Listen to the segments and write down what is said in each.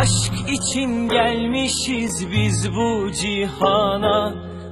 Aşk için gelmişiz biz bu cihana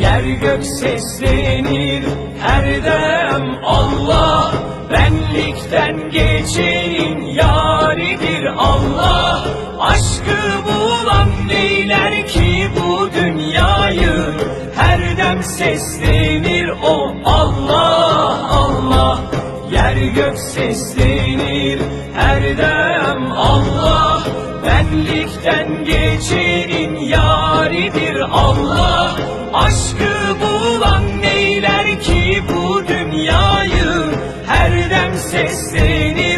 Yer gök seslenir erdem Allah Benlikten geçenin yaridir Allah. Aşkı bulan neyler ki bu dünyayı? Her dem seslenir o Allah Allah. Yer gök seslenir her dem Allah Benlikten geçenin Aşkı bulan neyler ki bu dünyayı? Her dem seslenir